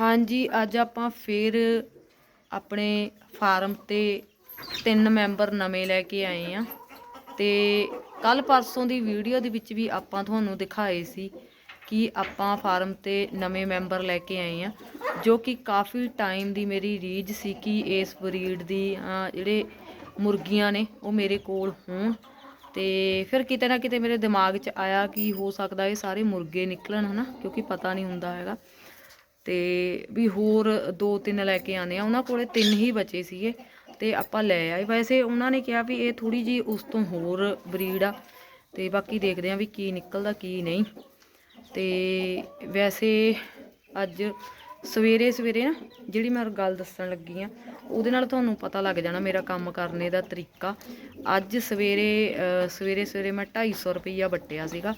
ਹਾਂਜੀ, ਅੱਜ ਆਪਾਂ ਫਿਰ ਆਪਣੇ ਫਾਰਮ ਤੇ ਤਿੰਨ ਮੈਂਬਰ ਨਵੇਂ ਲੈ ਕੇ ਆਏ ਆ। ਤੇ ਕੱਲ ਪਰਸੋਂ ਦੀ ਵੀਡੀਓ ਦੇ ਵਿੱਚ ਵੀ ਆਪਾਂ ਤੁਹਾਨੂੰ ਦਿਖਾਏ ਸੀ ਕਿ ਆਪਾਂ ਫਾਰਮ ਤੇ ਨਵੇਂ ਮੈਂਬਰ ਲੈ ਕੇ ਆਏ ਆ, ਜੋ ਕਿ ਕਾਫੀ ਟਾਈਮ ਦੀ ਮੇਰੀ ਰੀਝ ਸੀ ਕਿ ਇਸ ਬਰੀਡ ਦੀ ਜਿਹੜੇ ਮੁਰਗੀਆਂ ਨੇ, ਉਹ ਮੇਰੇ ਕੋਲ ਹੋਣ। ਤੇ ਫਿਰ ਕਿਤੇ ਨਾ ਕਿਤੇ ਮੇਰੇ ਦਿਮਾਗ 'ਚ ਆਇਆ ਕਿ ਹੋ ਸਕਦਾ ਇਹ ਸਾਰੇ ਮੁਰਗੇ ਨਿਕਲਣ, ਹਨਾ? ਕਿਉਂਕਿ ਪਤਾ ਨਹੀਂ ਹੁੰਦਾ ਹੈਗਾ। ਤੇ ਵੀ ਹੋਰ ਦੋ ਤਿੰਨ ਲੈ ਕੇ ਆਨੇ ਆ। ਉਹਨਾਂ ਕੋਲੇ ਤਿੰਨ ਹੀ ਬਚੇ ਸੀਗੇ ਤੇ ਆਪਾਂ ਲੈ ਆਏ। ਵੈਸੇ ਉਹਨਾਂ ਨੇ ਕਿਹਾ ਵੀ ਇਹ ਥੋੜੀ ਜੀ ਉਸ ਤੋਂ ਹੋਰ ਬਰੀਡ ਆ ਤੇ ਬਾਕੀ ਦੇਖਦੇ ਆ ਵੀ ਕੀ ਨਿਕਲਦਾ, ਕੀ ਨਹੀਂ। ਤੇ ਵੈਸੇ ਅੱਜ ਸਵੇਰੇ ਸਵੇਰੇ ਨਾ ਜਿਹੜੀ ਮੈਂ ਗੱਲ ਦੱਸਣ ਲੱਗੀ ਆ ਉਹਦੇ ਨਾਲ ਤੁਹਾਨੂੰ ਪਤਾ ਲੱਗ ਜਾਣਾ ਮੇਰਾ ਕੰਮ ਕਰਨੇ ਦਾ ਤਰੀਕਾ। ਅੱਜ ਸਵੇਰੇ ਸਵੇਰੇ ਸਵੇਰੇ ਮੈਂ 250 ਰੁਪਈਆ ਵੱਟਿਆ ਸੀਗਾ।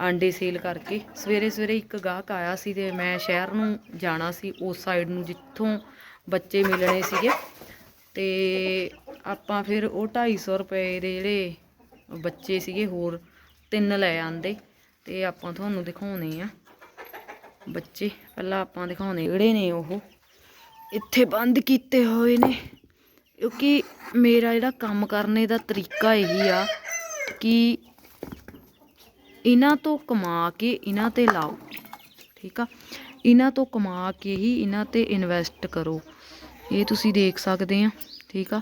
ਆਂਡੇ ਸੇਲ ਕਰਕੇ। ਸਵੇਰੇ ਸਵੇਰੇ ਇੱਕ ਗਾਹਕ ਆਇਆ ਸੀ ਤੇ ਮੈਂ ਸ਼ਹਿਰ ਨੂੰ ਜਾਣਾ ਸੀ, ਉਸ ਸਾਈਡ ਨੂੰ ਜਿੱਥੋਂ ਬੱਚੇ ਮਿਲਣੇ ਸੀਗੇ। ਤੇ ਆਪਾਂ ਫਿਰ ਉਹ 250 ਰੁਪਏ ਦੇ ਜਿਹੜੇ ਬੱਚੇ ਸੀਗੇ, ਹੋਰ ਤਿੰਨ ਲੈ ਆਂਦੇ। ਤੇ ਆਪਾਂ ਤੁਹਾਨੂੰ ਦਿਖਾਉਣੇ ਆ। ਬੱਚੇ, ਪਹਿਲਾਂ ਆਪਾਂ ਦਿਖਾਉਣੇ ਜਿਹੜੇ ਨੇ ਉਹ। ਇੱਥੇ ਬੰਦ ਕੀਤੇ ਹੋਏ ਨੇ। ਕਿਉਂਕਿ ਮੇਰਾ ਜਿਹੜਾ ਕੰਮ ਕਰਨੇ ਦਾ ਤਰੀਕਾ ਇਹੀ ਆ ਕਿ ਇਹਨਾਂ ਤੋਂ ਕਮਾ ਕੇ ਇਹਨਾਂ ਤੇ ਲਾਓ, ਠੀਕ ਆ? ਇਹਨਾਂ ਤੋਂ ਕਮਾ ਕੇ ਹੀ ਇਹਨਾਂ ਤੇ ਇਨਵੈਸਟ ਕਰੋ। ਇਹ ਤੁਸੀਂ ਦੇਖ ਸਕਦੇ ਆ, ਠੀਕ ਆ?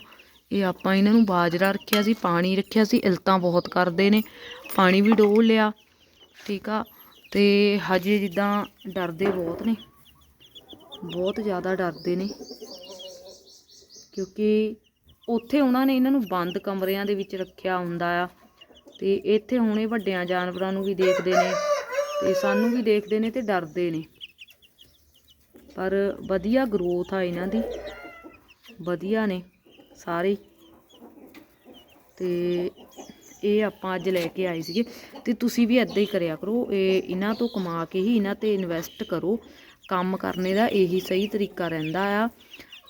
ਇਹ ਆਪਾਂ ਇਹਨਾਂ ਨੂੰ ਬਾਜਰਾ ਰੱਖਿਆ ਸੀ, ਪਾਣੀ ਰੱਖਿਆ ਸੀ, ਇਲਤਾਂ ਬਹੁਤ ਕਰਦੇ ਨੇ। ਪਾਣੀ ਵੀ ਡੋਲ ਲਿਆ, ਠੀਕ ਆ? ਤੇ ਹਜੇ ਜਿੱਦਾਂ ਡਰਦੇ ਬਹੁਤ ਨੇ, ਬਹੁਤ ਜ਼ਿਆਦਾ ਡਰਦੇ ਨੇ। ਕਿਉਂਕਿ ਉੱਥੇ ਉਹਨਾਂ ਨੇ ਇਹਨਾਂ ਨੂੰ ਬੰਦ ਕਮਰਿਆਂ ਦੇ ਵਿੱਚ ਰੱਖਿਆ ਹੁੰਦਾ ਆ। ਤੇ ਇੱਥੇ ਹੁਣ ਇਹ ਵੱਡਿਆਂ ਜਾਨਵਰਾਂ ਨੂੰ ਵੀ ਦੇਖਦੇ ਨੇ ਤੇ ਸਾਨੂੰ ਵੀ ਦੇਖਦੇ ਨੇ ਤੇ ਡਰਦੇ ਨੇ। ਪਰ ਵਧੀਆ ਗਰੋਥ ਆ ਇਹਨਾਂ ਦੀ। ਵਧੀਆ ਨੇ ਸਾਰੇ। ਹੀ। ਤੇ ਇਹ ਆਪਾਂ ਅੱਜ ਲੈ ਕੇ ਆਏ ਸੀਗੇ। ਤੇ ਤੁਸੀਂ ਵੀ ਇਦਾਂ ਹੀ ਕਰਿਆ ਕਰੋ, ਇਹ ਇਹਨਾਂ ਤੋਂ ਕਮਾ ਕੇ ਹੀ ਇਹਨਾਂ ਤੇ ਇਨਵੈਸਟ ਕਰੋ। ਕੰਮ ਕਰਨੇ ਦਾ ਇਹੀ ਸਹੀ ਤਰੀਕਾ ਰਹਿੰਦਾ ਆ।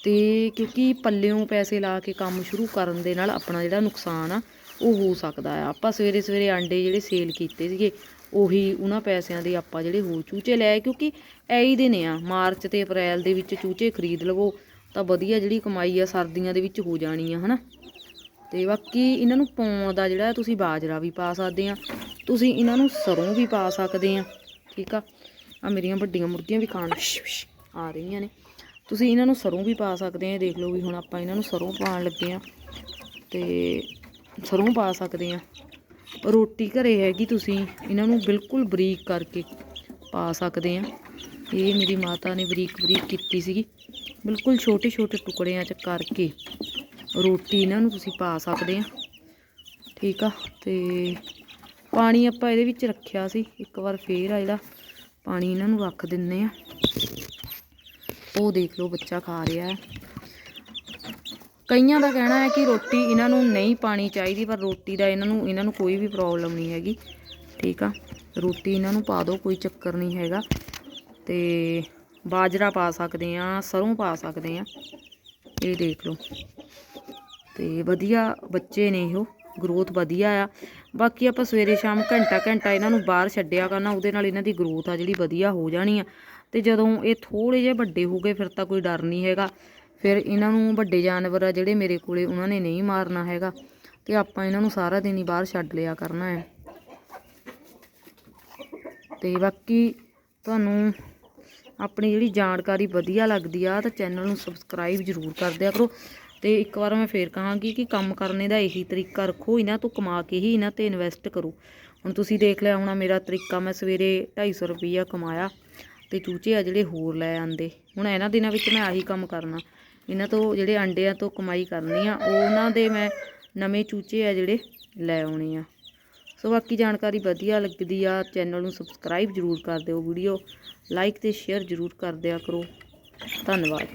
ਤੇ ਕਿਉਂਕਿ ਪੱਲਿਓਂ ਪੈਸੇ ਲਾ ਕੇ ਕੰਮ ਸ਼ੁਰੂ ਕਰਨ ਦੇ ਨਾਲ ਆਪਣਾ ਜਿਹੜਾ ਨੁਕਸਾਨ ਆ ਉਹ ਹੋ ਸਕਦਾ ਆ। ਆਪਾਂ ਸਵੇਰੇ ਸਵੇਰੇ ਆਂਡੇ ਜਿਹੜੇ ਸੇਲ ਕੀਤੇ ਸੀਗੇ, ਉਹੀ ਉਹਨਾਂ ਪੈਸਿਆਂ ਦੇ ਆਪਾਂ ਜਿਹੜੇ ਹੋਰ ਚੂਚੇ ਲੈ ਕਿਉਂਕਿ ਐਈ ਦੇ ਨੇ ਆ, ਮਾਰਚ ਤੇ ਅਪ੍ਰੈਲ ਦੇ ਵਿੱਚ ਚੂਚੇ ਖਰੀਦ ਲਵੋ, ਤਾਂ ਵਧੀਆ ਜਿਹੜੀ ਕਮਾਈ ਆ ਸਰਦੀਆਂ ਦੇ ਵਿੱਚ ਹੋ ਜਾਣੀ ਆ, ਹਨਾ। ਤੇ ਬਾਕੀ ਇਹਨਾਂ ਨੂੰ ਪਾਉਣ ਦਾ ਜਿਹੜਾ ਤੁਸੀਂ ਬਾਜਰਾ ਵੀ ਪਾ ਸਕਦੇ ਆ, ਤੁਸੀਂ ਇਹਨਾਂ ਨੂੰ ਸਰੋਂ ਵੀ ਪਾ ਸਕਦੇ ਆ, ਠੀਕ ਆ। ਆ ਮੇਰੀਆਂ ਵੱਡੀਆਂ ਮੁਰਗੀਆਂ ਵੀ ਖਾਣ ਆ ਰਹੀਆਂ ਨੇ। ਤੁਸੀਂ ਇਹਨਾਂ ਨੂੰ ਸਰੋਂ ਵੀ ਪਾ ਸਕਦੇ ਆ ਦੇਖ ਲਓ ਵੀ ਹੁਣ ਆਪਾਂ ਇਹਨਾਂ ਨੂੰ ਸਰੋਂ ਪਾਉਣ ਲੱਗੇ ਆ। ਤੇ ਸਰੋਂ ਪਾ ਸਕਦੇ ਆ। ਰੋਟੀ ਘਰੇ ਹੈਗੀ ਤੁਸੀਂ, ਇਹਨਾਂ ਨੂੰ ਬਿਲਕੁਲ ਬਰੀਕ ਕਰਕੇ ਪਾ ਸਕਦੇ ਆ। ਇਹ ਮੇਰੀ ਮਾਤਾ ਨੇ ਬਰੀਕ ਬਰੀਕ ਕੀਤੀ ਸੀਗੀ। ਬਿਲਕੁਲ ਛੋਟੇ ਛੋਟੇ ਟੁਕੜਿਆਂ ਚ ਕਰਕੇ ਰੋਟੀ ਇਹਨਾਂ ਨੂੰ ਤੁਸੀਂ ਪਾ ਸਕਦੇ ਆ। ਠੀਕ ਆ, ਤੇ ਪਾਣੀ ਆਪਾਂ ਇਹਦੇ ਵਿੱਚ ਰੱਖਿਆ ਸੀ। ਇੱਕ ਵਾਰ ਫੇਰ ਆ ਜਿਹੜਾ ਪਾਣੀ ਇਹਨਾਂ ਨੂੰ ਰੱਖ ਦਿੰਨੇ ਆ। ਉਹ ਦੇਖ ਲਓ ਬੱਚਾ ਖਾ ਰਿਹਾ ਹੈ। ਕਈਆਂ ਦਾ ਕਹਿਣਾ ਹੈ ਕਿ ਰੋਟੀ ਇਹਨਾਂ ਨੂੰ ਨਹੀਂ ਪਾਣੀ ਚਾਹੀਦੀ, ਪਰ ਰੋਟੀ ਦਾ ਇਹਨਾਂ ਨੂੰ ਇਹਨਾਂ ਨੂੰ ਕੋਈ ਵੀ ਪ੍ਰੋਬਲਮ ਨਹੀਂ ਹੈਗੀ। ਠੀਕ ਆ? ਰੋਟੀ ਇਹਨਾਂ ਨੂੰ ਪਾ ਦਿਓ, ਕੋਈ ਚੱਕਰ ਨਹੀਂ ਹੈਗਾ। ਤੇ ਬਾਜਰਾ ਪਾ ਸਕਦੇ ਆ, ਸਰੋਂ ਪਾ ਸਕਦੇ ਆ। ਇਹ ਦੇਖ ਲਓ। ਤੇ ਵਧੀਆ ਬੱਚੇ ਨੇ ਇਹੋ ਗਰੋਥ ਵਧੀਆ ਆ। ਬਾਕੀ ਆਪਾਂ ਸਵੇਰੇ ਸ਼ਾਮ ਘੰਟਾ ਘੰਟਾ ਇਹਨਾਂ ਨੂੰ ਬਾਹਰ ਛੱਡਿਆ ਕਰਨਾ, ਉਹਦੇ ਨਾਲ ਇਹਨਾਂ ਦੀ ਗਰੋਥ ਆ ਜਿਹੜੀ ਵਧੀਆ ਹੋ ਜਾਣੀ ਆ। ਤੇ ਜਦੋਂ ਇਹ ਥੋੜੇ ਜਿਹੇ ਵੱਡੇ ਹੋ ਗਏ, ਫਿਰ ਤਾਂ ਕੋਈ ਡਰ ਨਹੀਂ ਹੈਗਾ। ਫਿਰ ਇਹਨਾਂ ਨੂੰ ਵੱਡੇ ਜਾਨਵਰ ਆ ਜਿਹੜੇ ਮੇਰੇ ਕੋਲੇ ਉਹਨਾਂ ਨੇ ਨਹੀਂ ਮਾਰਨਾ ਹੈਗਾ ਤੇ ਆਪਾਂ ਇਹਨਾਂ ਨੂੰ ਸਾਰਾ ਦਿਨ ਹੀ ਬਾਹਰ ਛੱਡ ਲਿਆ ਕਰਨਾ ਹੈ। ਤੇ ਬਾਕੀ ਤੁਹਾਨੂੰ ਆਪਣੀ ਜਿਹੜੀ ਜਾਣਕਾਰੀ ਵਧੀਆ ਲੱਗਦੀ ਆ ਤਾਂ ਚੈਨਲ ਨੂੰ ਸਬਸਕ੍ਰਾਈਬ ਜ਼ਰੂਰ ਕਰ ਦਿਆ ਕਰੋ ਤੇ ਇੱਕ ਵਾਰ ਮੈਂ ਫੇਰ ਕਹਾਂਗੀ ਕਿ ਕੰਮ ਕਰਨੇ ਦਾ ਇਹੀ ਤਰੀਕਾ ਰੱਖੋ, ਇਹਨਾਂ ਤੋਂ ਕਮਾ ਕੇ ਹੀ ਇਹਨਾਂ ਤੇ ਇਨਵੈਸਟ ਕਰੋ। ਹੁਣ ਤੁਸੀਂ ਦੇਖ ਲਿਆ ਹੋਣਾ ਮੇਰਾ ਤਰੀਕਾ, ਮੈਂ ਸਵੇਰੇ 250 ਰੁਪਈਆ ਕਮਾਇਆ ਤੇ ਚੂਚੇ ਆ ਜਿਹੜੇ ਹੋਰ ਲੈ ਆਂਦੇ। ਹੁਣ ਇਹਨਾਂ ਦਿਨਾਂ ਵਿੱਚ ਮੈਂ ਆਹੀ ਕੰਮ ਕਰਨਾ। ਇਹਨਾਂ ਤੋਂ ਜਿਹੜੇ ਅੰਡਿਆਂ ਤੋਂ ਕਮਾਈ ਕਰਨੀ ਆ ਉਹਨਾਂ ਦੇ ਮੈਂ ਨਵੇਂ ਚੂਚੇ ਆ ਜਿਹੜੇ ਲੈ ਆਉਣੇ ਆ। ਸੋ ਬਾਕੀ ਜਾਣਕਾਰੀ ਵਧੀਆ ਲੱਗਦੀ ਆ, ਚੈਨਲ ਨੂੰ ਸਬਸਕ੍ਰਾਈਬ ਜ਼ਰੂਰ ਕਰ ਦਿਓ ਵੀਡੀਓ। ਲਾਈਕ ਤੇ ਸ਼ੇਅਰ ਜ਼ਰੂਰ ਕਰ ਦਿਆ ਕਰੋ। ਧੰਨਵਾਦ।